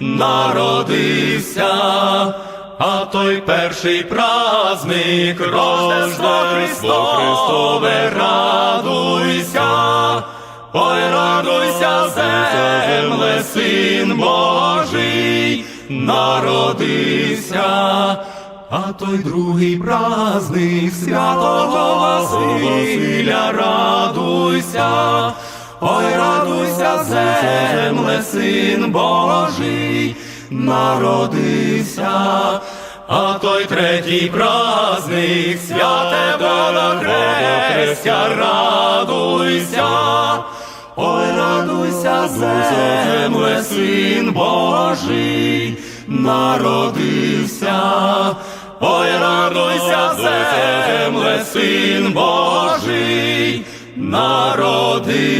народився, а той перший праздник Рождество Христове, радуйся, ой, радуйся, земле, син Божий, народився. А той другий праздник святого Василя, радуйся, ой, радуйся, земле, син Божий, народився, а той третій праздник святе Хрестя, радуйся, ой, радуйся, земле, син Божий, народився, ой, радуйся, земле, син Божий, народився.